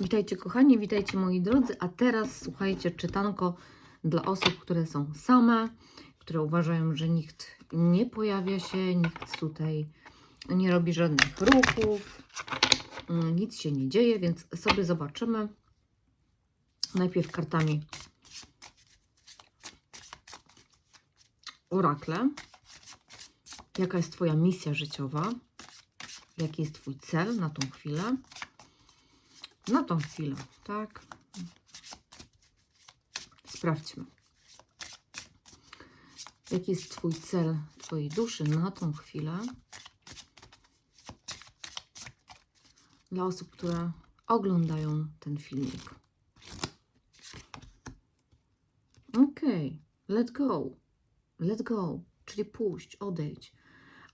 Witajcie kochani, witajcie moi drodzy, a teraz słuchajcie czytanko dla osób, które są same, które uważają, że nikt nie pojawia się, nikt tutaj nie robi żadnych ruchów, mm, nic się nie dzieje, więc sobie zobaczymy najpierw kartami orakle. Jaka jest Twoja misja życiowa? Jaki jest Twój cel na tą chwilę? Na tą chwilę, tak? Sprawdźmy. Jaki jest Twój cel Twojej duszy na tą chwilę? Dla osób, które oglądają ten filmik. Okej, let go. Let go, czyli puść, odejdź.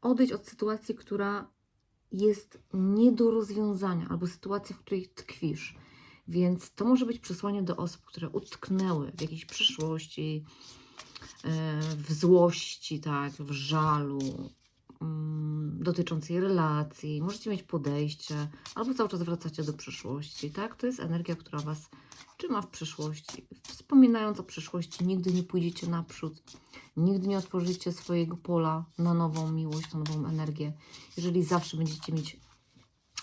Odejdź od sytuacji, która jest nie do rozwiązania, albo sytuacji, w której tkwisz. Więc to może być przesłanie do osób, które utknęły w jakiejś przyszłości, e, w złości, tak, w żalu, dotyczącej relacji. Możecie mieć podejście, albo cały czas wracacie do przeszłości, tak? To jest energia, która Was trzyma w przyszłości. Wspominając o przyszłości, nigdy nie pójdziecie naprzód, nigdy nie otworzycie swojego pola na nową miłość, na nową energię. Jeżeli zawsze będziecie mieć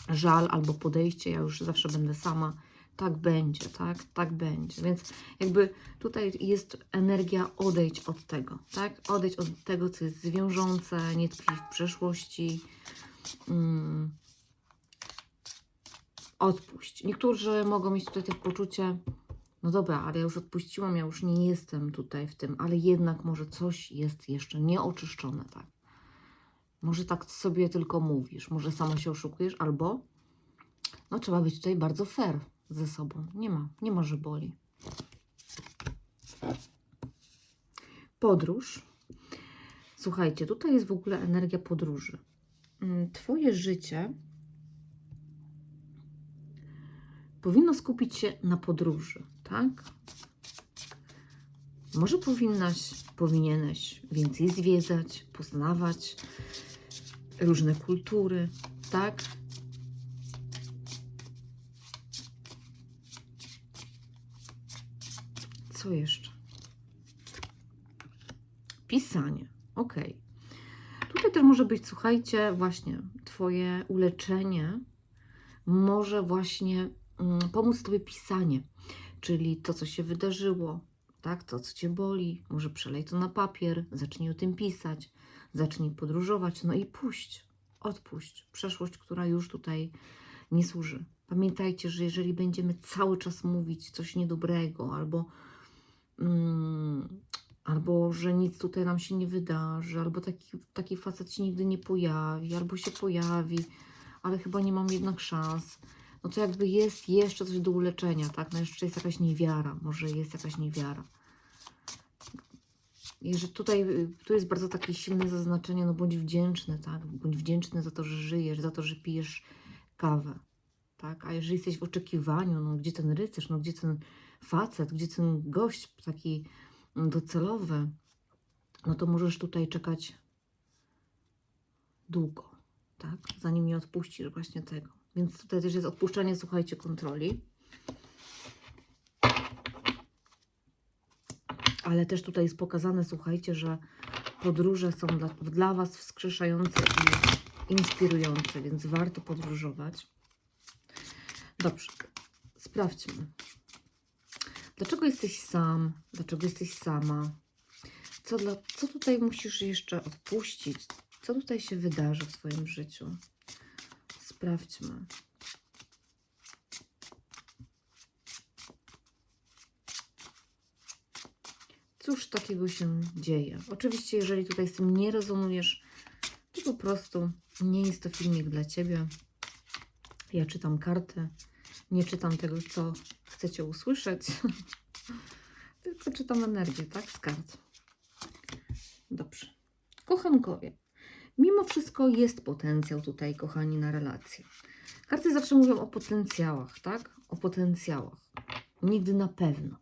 żal albo podejście, ja już zawsze będę sama, tak będzie, tak, tak będzie. Więc jakby tutaj jest energia odejdź od tego, tak? Odejdź od tego, co jest zwiążące, nie tkwi w przeszłości. Mm. Odpuść. Niektórzy mogą mieć tutaj też poczucie, no dobra, ale ja już odpuściłam, ja już nie jestem tutaj w tym, ale jednak może coś jest jeszcze nieoczyszczone, tak? Może tak sobie tylko mówisz, może sama się oszukujesz, albo no trzeba być tutaj bardzo fair ze sobą. Nie ma, nie ma, że boli. Podróż. Słuchajcie, tutaj jest w ogóle energia podróży. Mm, Twoje życie powinno skupić się na podróży, tak? Może powinnaś, powinieneś więcej zwiedzać, poznawać różne kultury, tak? Co jeszcze? Pisanie. Ok. Tutaj też może być, słuchajcie, właśnie Twoje uleczenie może właśnie mm, pomóc Tobie pisanie, czyli to, co się wydarzyło, tak, to, co Cię boli, może przelej to na papier, zacznij o tym pisać, zacznij podróżować, no i puść, odpuść przeszłość, która już tutaj nie służy. Pamiętajcie, że jeżeli będziemy cały czas mówić coś niedobrego, albo, mm, albo że nic tutaj nam się nie wydarzy, albo taki, taki facet się nigdy nie pojawi, albo się pojawi, ale chyba nie mam jednak szans, no to jakby jest jeszcze coś do uleczenia, tak? No jeszcze jest jakaś niewiara, może jest jakaś niewiara. I że tutaj tu jest bardzo takie silne zaznaczenie, no bądź wdzięczny, tak? Bądź wdzięczny za to, że żyjesz, za to, że pijesz kawę, tak? A jeżeli jesteś w oczekiwaniu, no gdzie ten rycerz, no gdzie ten facet, gdzie ten gość taki mm, docelowy, no to możesz tutaj czekać długo, tak? Zanim nie odpuścisz właśnie tego. Więc tutaj też jest odpuszczanie, słuchajcie, kontroli. Ale też tutaj jest pokazane, słuchajcie, że podróże są dla, dla Was wskrzeszające i inspirujące, więc warto podróżować. Dobrze, sprawdźmy. Dlaczego jesteś sam? Dlaczego jesteś sama? Co, dla, co tutaj musisz jeszcze odpuścić? Co tutaj się wydarzy w Twoim życiu? Sprawdźmy. Cóż takiego się dzieje? Oczywiście, jeżeli tutaj z tym nie rezonujesz, to po prostu nie jest to filmik dla Ciebie. Ja czytam karty, nie czytam tego, co chcecie usłyszeć, tylko czytam energię, tak, z kart. Dobrze. Kochankowie. Mimo wszystko jest potencjał tutaj, kochani, na relacje. Karty zawsze mówią o potencjałach, tak? O potencjałach. Nigdy na pewno.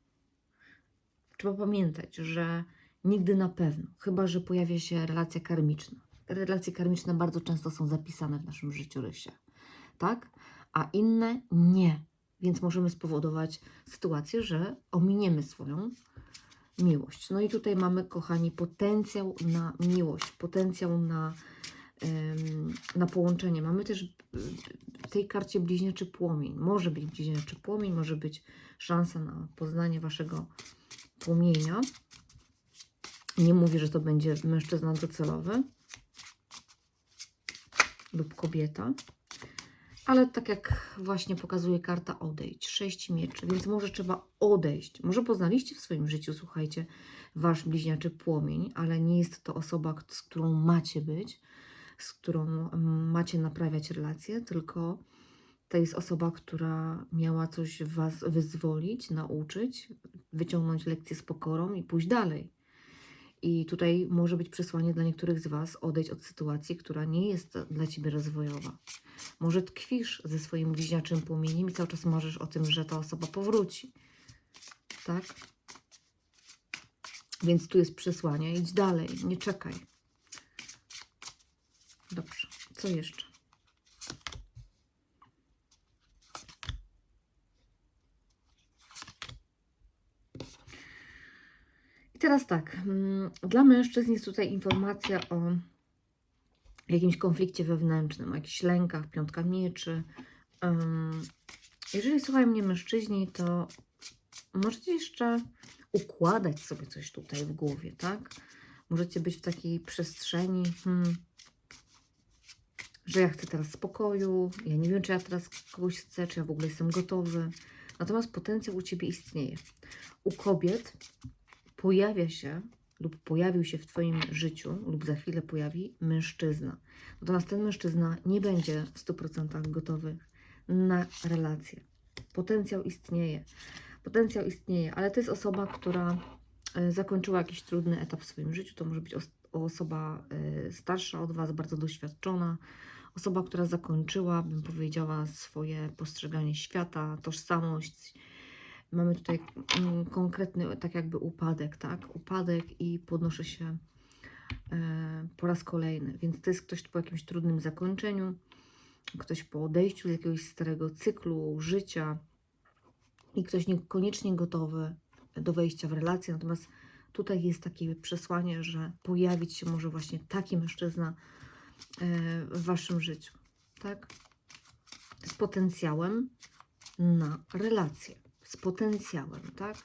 Trzeba pamiętać, że nigdy na pewno, chyba że pojawia się relacja karmiczna. Relacje karmiczne bardzo często są zapisane w naszym życiorysie, tak? A inne nie. Więc możemy spowodować sytuację, że ominiemy swoją miłość. No i tutaj mamy, kochani, potencjał na miłość, potencjał na, na połączenie. Mamy też w tej karcie bliźniaczy płomień. Może być bliźniaczy płomień, może być szansa na poznanie waszego płomienia. Nie mówię, że to będzie mężczyzna docelowy lub kobieta. Ale tak jak właśnie pokazuje karta odejdź, sześć mieczy, więc może trzeba odejść. Może poznaliście w swoim życiu, słuchajcie, wasz bliźniaczy płomień, ale nie jest to osoba, z którą macie być, z którą mm, macie naprawiać relacje, tylko to jest osoba, która miała coś was wyzwolić, nauczyć, wyciągnąć lekcję z pokorą i pójść dalej. I tutaj może być przesłanie dla niektórych z Was odejść od sytuacji, która nie jest dla Ciebie rozwojowa. Może tkwisz ze swoim bliźniaczym płomieniem i cały czas marzysz o tym, że ta osoba powróci. Tak? Więc tu jest przesłanie. Idź dalej, nie czekaj. Dobrze. Co jeszcze? Teraz tak. mm, Dla mężczyzn jest tutaj informacja o jakimś konflikcie wewnętrznym, o jakichś lękach, piątka mieczy. Jeżeli słuchają mnie mężczyźni, to możecie jeszcze układać sobie coś tutaj w głowie, tak? Możecie być w takiej przestrzeni, hmm, że ja chcę teraz spokoju, ja nie wiem, czy ja teraz kogoś chcę, czy ja w ogóle jestem gotowy. Natomiast potencjał u Ciebie istnieje. U kobiet pojawia się lub pojawił się w Twoim życiu, lub za chwilę pojawi mężczyzna. Natomiast ten mężczyzna nie będzie w 100% gotowy na relację. Potencjał istnieje. Potencjał istnieje, ale to jest osoba, która e, zakończyła jakiś trudny etap w swoim życiu. To może być os- osoba e, starsza od Was, bardzo doświadczona. Osoba, która zakończyła, bym powiedziała, swoje postrzeganie świata, tożsamość. Mamy tutaj mm, konkretny, tak jakby upadek, tak? Upadek i podnoszę się e, po raz kolejny. Więc to jest ktoś po jakimś trudnym zakończeniu, ktoś po odejściu z jakiegoś starego cyklu życia i ktoś niekoniecznie gotowy do wejścia w relację. Natomiast tutaj jest takie przesłanie, że pojawić się może właśnie taki mężczyzna e, w waszym życiu, tak? Z potencjałem na relację. Z potencjałem, tak?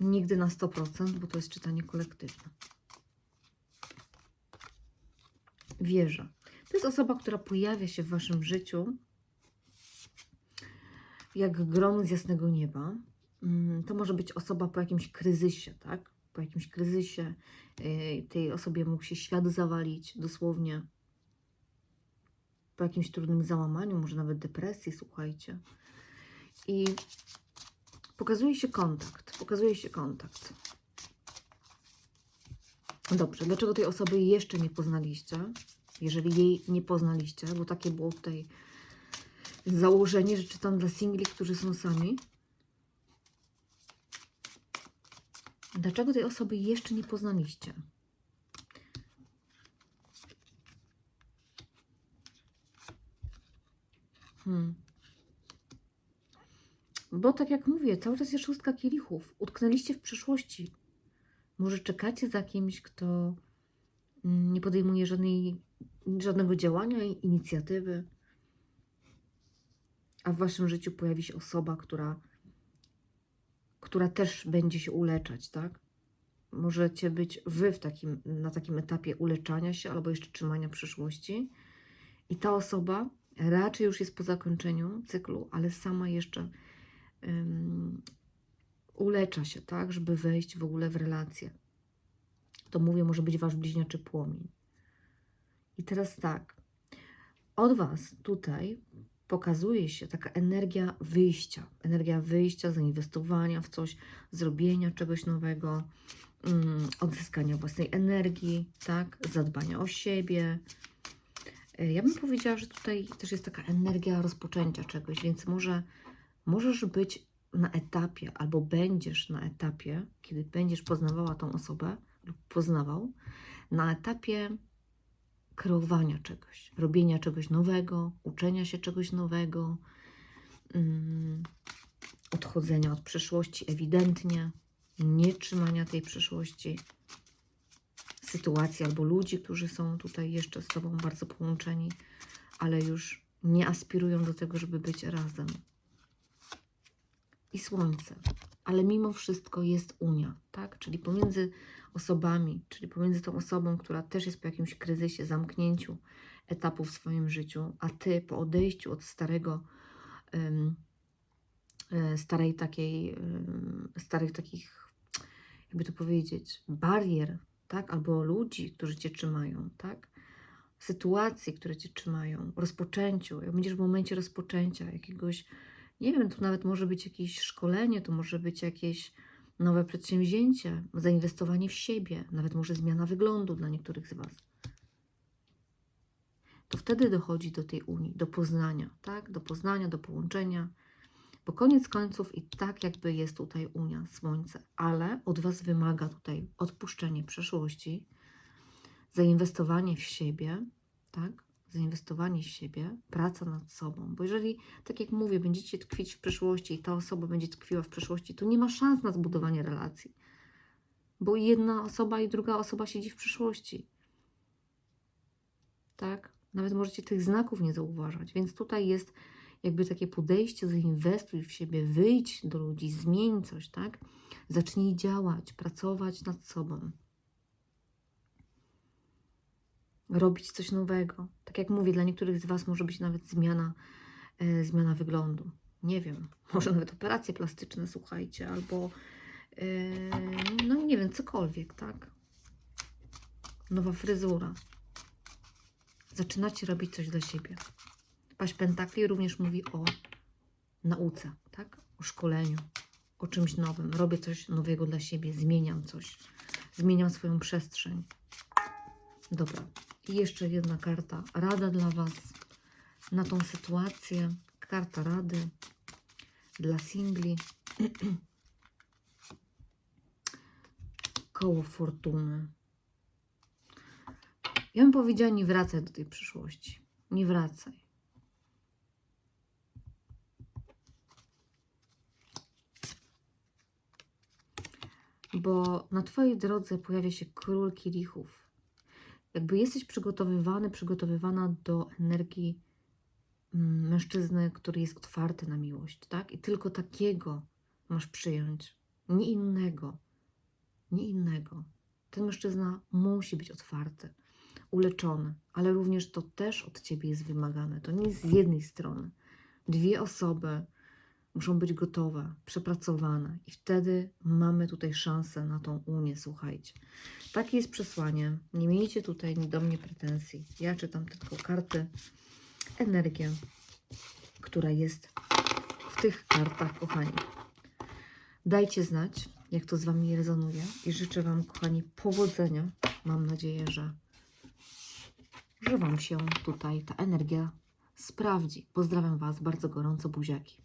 Nigdy na 100%, bo to jest czytanie kolektywne. Wieża. To jest osoba, która pojawia się w waszym życiu jak grom z jasnego nieba. Mm, To może być osoba po jakimś kryzysie, tak? Po jakimś kryzysie yy, tej osobie mógł się świat zawalić, dosłownie. Po jakimś trudnym załamaniu, może nawet depresji, słuchajcie. I pokazuje się kontakt, pokazuje się kontakt. Dobrze, dlaczego tej osoby jeszcze nie poznaliście? Jeżeli jej nie poznaliście, bo takie było tutaj założenie, że czytam dla singli, którzy są sami. Dlaczego tej osoby jeszcze nie poznaliście? Hmm. Bo tak jak mówię, cały czas jest szóstka kielichów. Utknęliście w przyszłości. Może czekacie za kimś, kto mm, nie podejmuje żadnej, żadnego działania i inicjatywy, a w waszym życiu pojawi się osoba, która, która też będzie się uleczać, tak? Możecie być wy w takim, na takim etapie uleczania się albo jeszcze trzymania przyszłości. I ta osoba raczej już jest po zakończeniu cyklu, ale sama jeszcze ym, ulecza się, tak, żeby wejść w ogóle w relację. To mówię, może być wasz bliźniaczy płomień. I teraz tak, od was tutaj pokazuje się taka energia wyjścia, energia wyjścia, zainwestowania w coś, zrobienia czegoś nowego, mm, odzyskania własnej energii, tak, zadbania o siebie. E, Ja bym powiedziała, że tutaj też jest taka energia rozpoczęcia czegoś, więc może możesz być na etapie, albo będziesz na etapie, kiedy będziesz poznawała tą osobę, lub poznawał, na etapie kreowania czegoś, robienia czegoś nowego, uczenia się czegoś nowego, mm, odchodzenia od przeszłości, ewidentnie, nie trzymania tej przeszłości, sytuacji albo ludzi, którzy są tutaj jeszcze z Tobą bardzo połączeni, ale już nie aspirują do tego, żeby być razem. I słońce. Ale mimo wszystko jest unia, tak? Czyli pomiędzy osobami, czyli pomiędzy tą osobą, która też jest po jakimś kryzysie, zamknięciu etapu w swoim życiu, a Ty po odejściu od starego, e, starej takiej, starych takich, jakby to powiedzieć, barier, tak? Albo ludzi, którzy Cię trzymają, tak? Sytuacji, które Cię trzymają, rozpoczęciu. Jak będziesz w momencie rozpoczęcia jakiegoś, nie wiem, to nawet może być jakieś szkolenie, to może być jakieś nowe przedsięwzięcie, zainwestowanie w siebie, nawet może zmiana wyglądu dla niektórych z Was. To wtedy dochodzi do tej unii, do poznania, tak? Do poznania, do połączenia, bo koniec końców i tak jakby jest tutaj Unia, Słońce, ale od Was wymaga tutaj odpuszczenie przeszłości, zainwestowanie w siebie, tak? Zainwestowanie w siebie, praca nad sobą, bo jeżeli, tak jak mówię, będziecie tkwić w przeszłości i ta osoba będzie tkwiła w przeszłości, to nie ma szans na zbudowanie relacji, bo jedna osoba i druga osoba siedzi w przyszłości, tak? Nawet możecie tych znaków nie zauważać, więc tutaj jest jakby takie podejście, zainwestuj w siebie, wyjdź do ludzi, zmień coś, tak? Zacznij działać, pracować nad sobą. Robić coś nowego. Tak jak mówię, dla niektórych z Was może być nawet zmiana, e, zmiana wyglądu. Nie wiem, może nawet operacje plastyczne, słuchajcie, albo e, no nie wiem, cokolwiek, tak? Nowa fryzura. Zaczynacie robić coś dla siebie. Paść Pentakli również mówi o nauce, tak? O szkoleniu, o czymś nowym. Robię coś nowego dla siebie, zmieniam coś, zmieniam swoją przestrzeń. Dobra, i jeszcze jedna karta. Rada dla Was na tą sytuację. Karta rady dla singli. Koło fortuny. Ja bym powiedziała, nie wracaj do tej przyszłości. Nie wracaj. Bo na Twojej drodze pojawia się król kielichów. Jakby jesteś przygotowywany, przygotowywana do energii mm, mężczyzny, który jest otwarty na miłość, tak? I tylko takiego masz przyjąć. Nie innego. Nie innego. Ten mężczyzna musi być otwarty, uleczony, ale również to też od ciebie jest wymagane. To nie jest z jednej strony. Dwie osoby muszą być gotowe, przepracowane, i wtedy mamy tutaj szansę na tą unię. Słuchajcie, takie jest przesłanie. Nie miejcie tutaj do mnie pretensji. Ja czytam tylko karty, energię, która jest w tych kartach, kochani. Dajcie znać, jak to z Wami rezonuje i życzę Wam, kochani, powodzenia. Mam nadzieję, że, że Wam się tutaj ta energia sprawdzi. Pozdrawiam Was bardzo gorąco, buziaki.